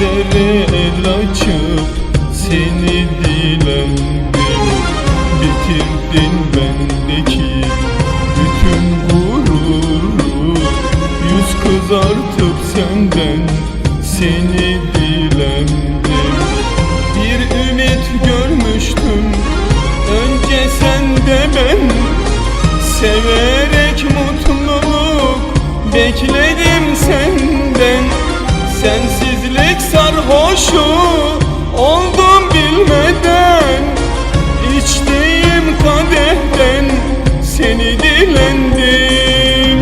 Ellere el açıp seni dilendim Bitirdin bendeki bütün gururu Yüz kızartıp senden seni dilendim Sensizlik sarhoşu oldum bilmeden. İçtiğim kadehten seni dilendim.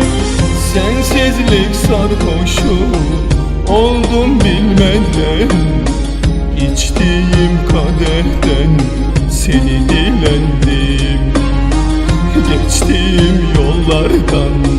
Sensizlik sarhoşu oldum bilmeden. İçtiğim kadehten seni dilendim. Geçtiğim yollardan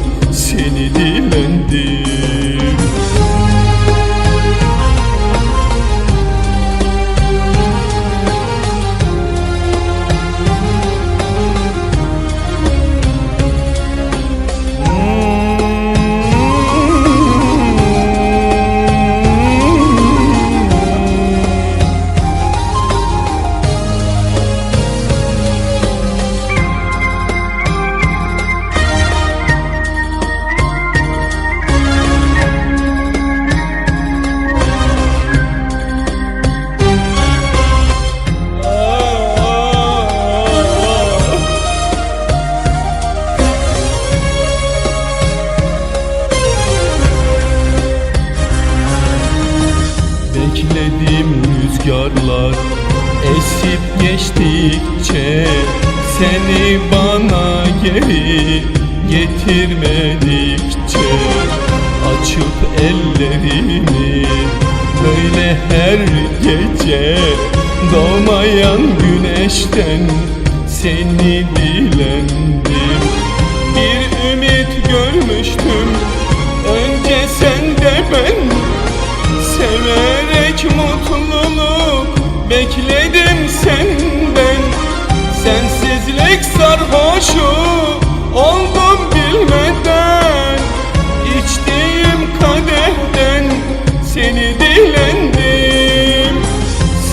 Beklediğim rüzgarlar. Esip geçtikçe Seni bana geri getirmedikçe Açıp ellerimi böyle her gece Doğmayan güneşten seni dilendim Bir ümit görmüştüm önce sende ben. Severek mutluluk bekledim senden? Sensizlik sarhoşu oldum bilmeden. İçtiğim kadehten seni dilendim.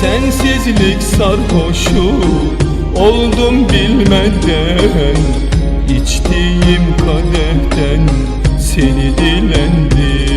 Sensizlik sarhoşu oldum bilmeden. İçtiğim kadehten seni dilendim